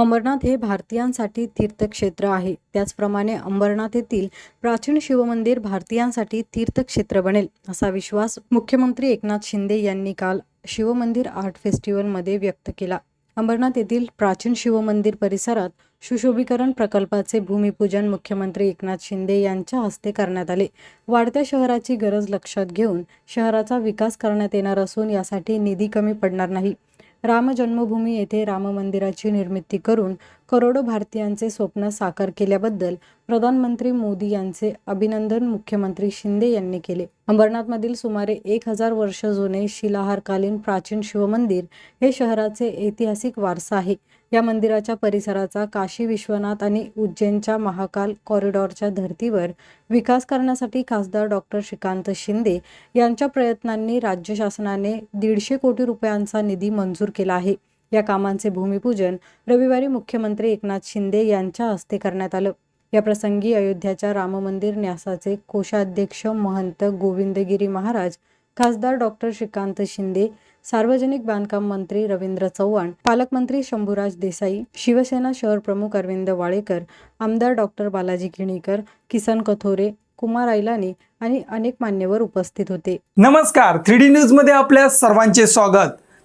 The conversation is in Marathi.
अंबरनाथ हे भारतीयांसाठी तीर्थक्षेत्र आहे. त्याचप्रमाणे अंबरनाथ येथील प्राचीन शिवमंदिर भारतीयांसाठी तीर्थक्षेत्र बनेल असा विश्वास मुख्यमंत्री एकनाथ शिंदे यांनी काल शिवमंदिर आर्ट फेस्टिवलमध्ये व्यक्त केला. अंबरनाथ येथील प्राचीन शिवमंदिर परिसरात सुशोभीकरण प्रकल्पाचे भूमिपूजन मुख्यमंत्री एकनाथ शिंदे यांच्या हस्ते करण्यात आले. वाढत्या शहराची गरज लक्षात घेऊन शहराचा विकास करण्यात येणार असून यासाठी निधी कमी पडणार नाही. राम जन्मभूमी येथे राम मंदिराची निर्मिती करून करोडो भारतीयांचे स्वप्न साकार केल्याबद्दल प्रधानमंत्री मोदी यांचे अभिनंदन मुख्यमंत्री शिंदे यांनी केले. अंबरनाथमधील सुमारे एक हजार वर्ष जुने शिलाहारकालीन प्राचीन शिवमंदिर हे शहराचे ऐतिहासिक वारसा आहे. या मंदिराच्या परिसराचा काशी विश्वनाथ आणि उज्जैनच्या महाकाल कॉरिडॉरच्या धर्तीवर विकास करण्यासाठी खासदार डॉक्टर श्रीकांत शिंदे यांच्या प्रयत्नांनी राज्य शासनाने दीडशे कोटी रुपयांचा निधी मंजूर केला आहे. या कामांचे भूमिपूजन रविवारी मुख्यमंत्री एकनाथ शिंदे यांच्या हस्ते करण्यात आलं. या प्रसंगी अयोध्याच्या राम मंदिर न्यासाचे कोषाध्यक्ष महंत गोविंदगिरी महाराज खासदार डॉक्टर श्रीकांत शिंदे सार्वजनिक बांधकाम मंत्री रवींद्र चव्हाण पालकमंत्री शंभूराज देसाई शिवसेना शहर प्रमुख अरविंद वाळेकर आमदार डॉक्टर बालाजी किणीकर किसन कथोरे कुमार ऐलानी आणि अनेक मान्यवर उपस्थित होते. नमस्कार. थ्री डी न्यूजमध्ये आपल्या सर्वांचे स्वागत.